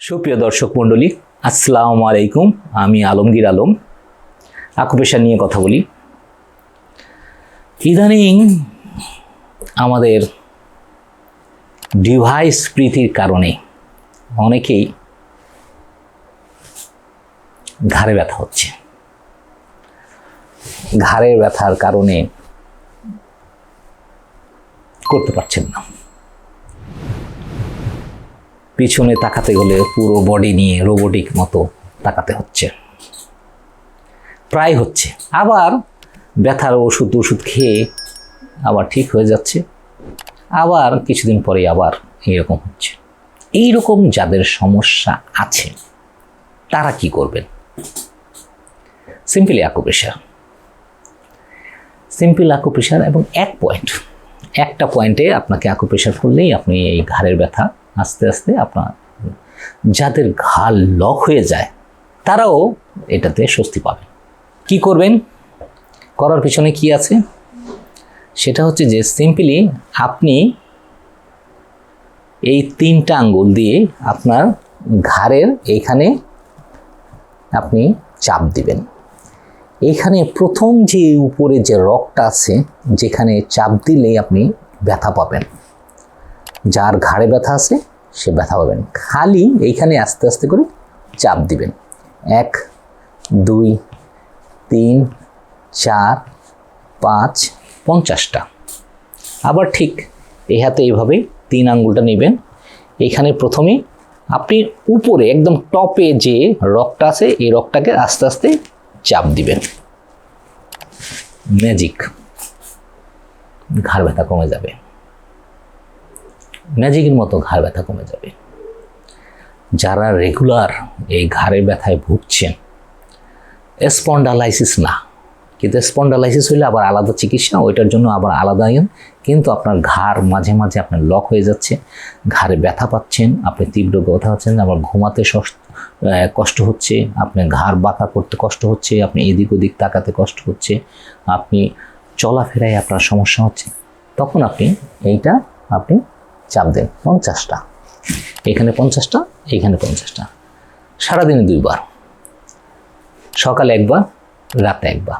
সুপ্রিয় দর্শক মণ্ডলী, আসসালামু আলাইকুম। আমি আলমগীর আলম। আকুপেশা নিয়ে কথা বলি। ইদানিং আমাদের ডিভাইস প্রীতির কারণে অনেকেই ঘাড়ে ব্যথা হচ্ছে। ঘাড়ের ব্যথার কারণে করতে পারছেন না। পিছনে তাকাতে গেলে পুরো বডি নিয়ে রোবোটিক মতো তাকাতে হচ্ছে। প্রায় হচ্ছে। আবার ব্যথার ওষুধ ওষুধ খেয়ে আবার ঠিক হয়ে যাচ্ছে। আবার কিছুদিন পরে আবার এরকম হচ্ছে। এই রকম যাদের সমস্যা আছে, তারা কি করবেন? সিম্পলি আকুপ্রেশার সিম্পল আকুপ্রেশার এবং এক পয়েন্ট একটা পয়েন্টে আপনাকে আকুপ্রেশার করলেই আপনি এই ঘাড়ের ব্যথা আস্তে আস্তে আপনার যাদের ঘাড় লক হয়ে যায়, তারাও এটাতে স্বস্তি পাবে কি করবেন? করার পিছনে কি আছে? সেটা হচ্ছে যে সিম্পলি আপনি এই তিনটা আঙ্গুল দিয়ে আপনার ঘাড়ের এইখানে আপনি চাপ দিবেন। এইখানে প্রথম যে উপরে যে রকটা আছে, যেখানে চাপ দিলেই আপনি ব্যথা পাবেন। যার ঘাড়ে ব্যথা আছে, সে ব্যথা পাবেন খালি এইখানে আস্তে আস্তে করে চাপ দিবেন। এক, দুই, তিন, চার, পাঁচ, পঞ্চাশটা। আবার ঠিক এই হাতে এইভাবে তিন আঙ্গুলটা নেবেন। এইখানে প্রথমে আপনি উপরে একদম টপে যে রকটা আছে, এই রকটাকে আস্তে আস্তে চাপ দিবেন। ম্যাজিক। ঘাড় ব্যথা কমে যাবে। ম্যাজিকের মতো ঘাড় ব্যথা কমে যাবে। যারা রেগুলার এই ঘাড়ের ব্যথায় ভুগছেন, স্পন্ডালাইসিস না। কিন্তু স্পন্ডালাইসিস হলে আবার আলাদা চিকিৎসা, ওইটার জন্য আবার আলাদা আইন। কিন্তু আপনার ঘাড় মাঝে মাঝে আপনার লক হয়ে যাচ্ছে, ঘাড়ে ব্যথা পাচ্ছেন, আপনি তীব্র ব্যথা পাচ্ছেন, আবার ঘুমাতে কষ্ট হচ্ছে, আপনার ঘাড় বাঁকা করতে কষ্ট হচ্ছে, আপনি এদিক ওদিক তাকাতে কষ্ট হচ্ছে, আপনি চলাফেরায় আপনার সমস্যা হচ্ছে, তখন আপনি এইটা আপনি চাপ দেন, পঞ্চাশটা। এখানে পঞ্চাশটা এখানে পঞ্চাশটা। সারাদিনে দুইবার। সকালে একবার, রাতে একবার।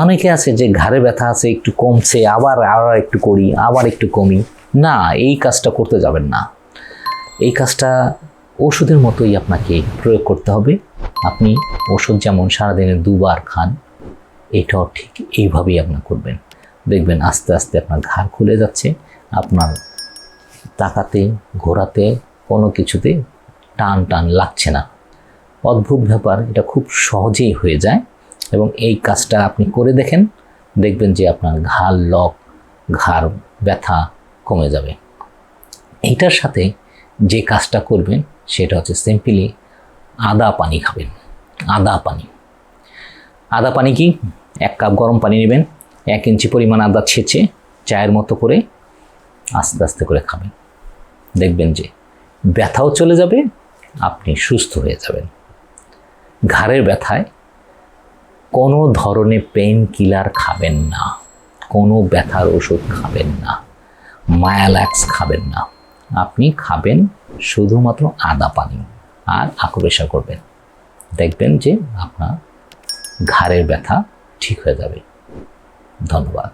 অনেকে আছে যে ঘাড়ে ব্যথা আছে, একটু কমছে, আবার আবার একটু করি, আবার একটু কমি। না, এই কাজটা করতে যাবেন না। এই কাজটা ওষুধের মতোই আপনাকে প্রয়োগ করতে হবে। আপনি ওষুধ যেমন সারাদিনে দুবার খান, এটাও ঠিক এইভাবেই আপনার করবেন। দেখবেন আস্তে আস্তে আপনার ঘাড় খুলে যাচ্ছে, আপনার তাকাতে, ঘোরাতে কোনো কিছুতে টান টান লাগছে না। অদ্ভুত ব্যাপার, এটা খুব সহজেই হয়ে যায় এবং এই কাজটা আপনি করে দেখেন, দেখবেন যে আপনার ঘাড় লক, ঘাড় ব্যথা কমে যাবে। এইটার সাথে যে কাজটা করবেন, সেটা হচ্ছে সিম্পলি আদা পানি খাবেন। আদা পানি। আদা পানি কি? এক কাপ গরম পানি নেবেন, এক ইঞ্চি পরিমাণ আদা ছেঁচে চায়ের মতো করে আস্তে আস্তে করে খাবেন। দেখবেন যে ব্যথাও চলে যাবে, আপনি সুস্থ হয়ে যাবেন। ঘাড়ের ব্যথায় কোনো ধরনের পেন কিলার খাবেন না, কোনো ব্যথার ওষুধ খাবেন না মায়াল্যাক্স খাবেন না। আপনি খাবেন শুধুমাত্র আদা পানি আর আকুবেশা করবেন। দেখবেন যে আপনার ঘাড়ের ব্যথা ঠিক হয়ে যাবে। ধন্যবাদ।